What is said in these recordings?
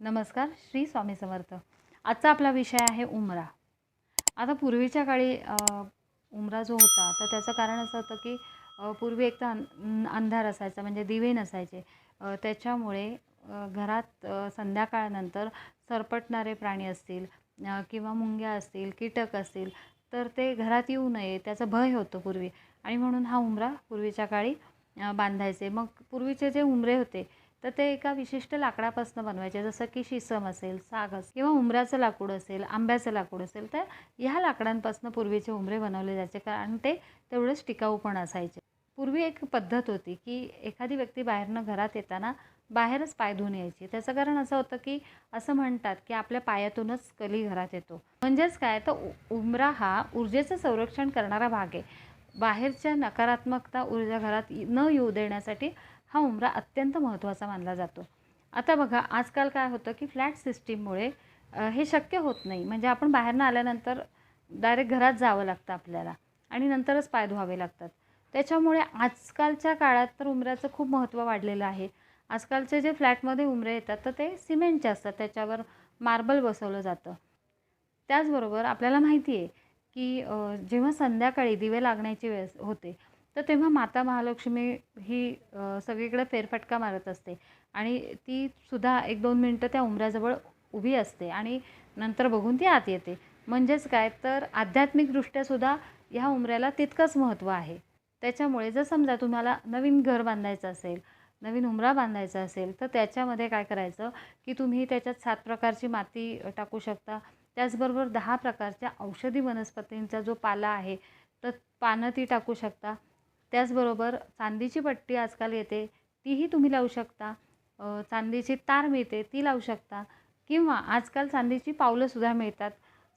नमस्कार श्री स्वामी समर्थ. आजचा आपला विषय आहे उमरा. आता पूर्वीच्या काळी उमरा जो होता तर त्याचं कारण असं होतं की पूर्वी एक तर अं अंधार असायचा म्हणजे दिवे नसायचे. त्याच्यामुळे घरात संध्याकाळानंतर संध्याकाळनंतर सरपटणारे प्राणी असतील किंवा मुंग्या असतील कीटक असतील तर ते घरात येऊ नये त्याचं भय होतं पूर्वी. आणि म्हणून हा उमरा पूर्वीच्या काळी बांधायचे. मग पूर्वीचे जे उमरे होते तर ते एका विशिष्ट लाकडापासून बनवायचे जसं की शिसम असेल साग असेल किंवा उमराचं लाकूड असेल आंब्याचं लाकूड असेल तर ह्या लाकडांपासून पूर्वीचे उमरे बनवले जायचे कारण ते तेवढंच टिकाऊ पण असायचे. पूर्वी एक पद्धत होती की एखादी व्यक्ती बाहेरनं घरात येताना बाहेरच पाय धुवून यायची. त्याचं कारण असं होतं की असं म्हणतात की आपल्या पायातूनच कली घरात येतो. म्हणजेच काय? तर उ- उमरा हा ऊर्जेचं संरक्षण करणारा भाग आहे. बाहेरच्या नकारात्मकता ऊर्जा घरात न येऊ देण्यासाठी हा उमरा अत्यंत महत्त्वाचा मानला जातो. आता बघा आजकाल काय होतं की फ्लॅट सिस्टीममुळे हे शक्य होत नाही. म्हणजे आपण बाहेरनं आल्यानंतर डायरेक्ट घरात जावं लागतं आपल्याला आणि नंतरच पाय धुवावे लागतात. त्याच्यामुळे आजकालच्या काळात तर उमऱ्याचं खूप महत्त्व वाढलेलं आहे. आजकालचे जे फ्लॅटमध्ये उमरे येतात तर ते सिमेंटचे असतात. त्याच्यावर मार्बल बसवलं जातं. त्याचबरोबर आपल्याला माहिती आहे की जेव्हा संध्याकाळी दिवे लागण्याची वेळ होते तर तेव्हा माता महालक्ष्मी ही सगळीकडे फेरफटका मारत असते. आणि ती सुद्धा एक दोन मिनटं त्या उमऱ्याजवळ उभी असते आणि नंतर बघून ती आत येते. म्हणजेच काय? तर आध्यात्मिकदृष्ट्यासुद्धा ह्या उमऱ्याला तितकंच महत्त्व आहे. त्याच्यामुळे जर समजा तुम्हाला नवीन घर बांधायचं असेल नवीन उमरा बांधायचा असेल तर त्याच्यामध्ये काय करायचं की तुम्ही त्याच्यात सात प्रकारची माती टाकू शकता. त्याचबरोबर दहा प्रकारच्या औषधी वनस्पतींचा जो पाला आहे तर पानं ती टाकू शकता. त्याचबरोबर चांदीची पट्टी आजकाल येते तीही तुम्ही लावू शकता. चांदीची तार मिळते ती लावू शकता. किंवा आजकाल चांदीची पावलंसुद्धा मिळतात.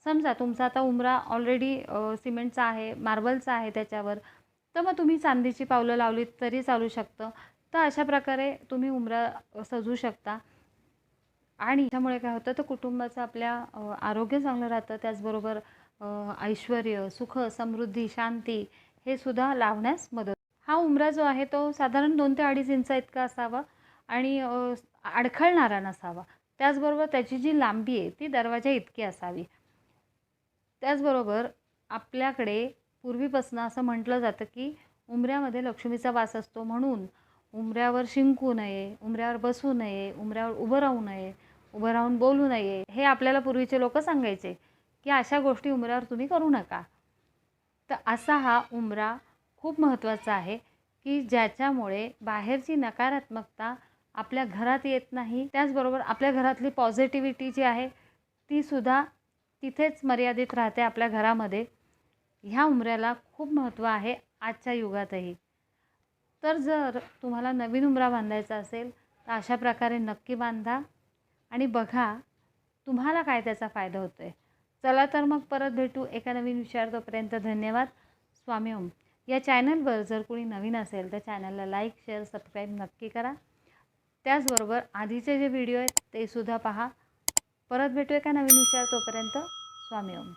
समजा तुमचा आता उमरा ऑलरेडी सिमेंटचा आहे मार्बलचा आहे त्याच्यावर. तर मग तुम्ही चांदीची पावलं लावलीत तरी चालू शकतं. तर अशा प्रकारे तुम्ही उमरा सजवू शकता. आणि त्यामुळे काय होतं तर कुटुंबाचं आपल्या आरोग्य चांगलं राहतं. त्याचबरोबर ऐश्वर सुख समृद्धी शांती हे सुद्धा लावण्यास मदत. हा उमरा जो आहे तो साधारण दोन ते अडीच इंच इतका असावा आणि अडखळणारा नसावा. त्याचबरोबर त्याची जी लांबी आहे ती दरवाजा इतकी असावी. त्याचबरोबर आपल्याकडे पूर्वीपासून असं म्हटलं जातं की उमऱ्यामध्ये लक्ष्मीचा वास असतो म्हणून उमऱ्यावर शिंकू नये उमऱ्यावर बसू नये उमऱ्यावर उभं राहू नये उभं राहून बोलू नये. हे आपल्याला पूर्वीचे लोक सांगायचे की अशा गोष्टी उमऱ्यावर तुम्ही करू नका. तर असा हा उमरा खूप महत्त्वाचा आहे की ज्याच्यामुळे बाहेरची नकारात्मकता आपल्या घरात येत नाही. त्याचबरोबर आपल्या घरातली पॉझिटिव्हिटी जी आहे तीसुद्धा तिथेच मर्यादित राहते आपल्या घरामध्ये. ह्या उमऱ्याला खूप महत्त्व आहे आजच्या युगातही. तर जर तुम्हाला नवीन उमरा बांधायचा असेल तर अशा प्रकारे नक्की बांधा. आणि बघा तुम्हाला काय त्याचा फायदा होतो आहे चला तर मग परत भेटू एका नवीन विचार तोपर्यंत धन्यवाद. स्वामी ओम. या चॅनलवर जर कोणी नवीन असेल तर चॅनलला लाईक शेअर सबस्क्राईब नक्की करा. त्याचबरोबर आधीचे जे व्हिडिओ आहेत ते सुद्धा पहा. परत भेटू एका नवीन विचार तोपर्यंत स्वामी ओम.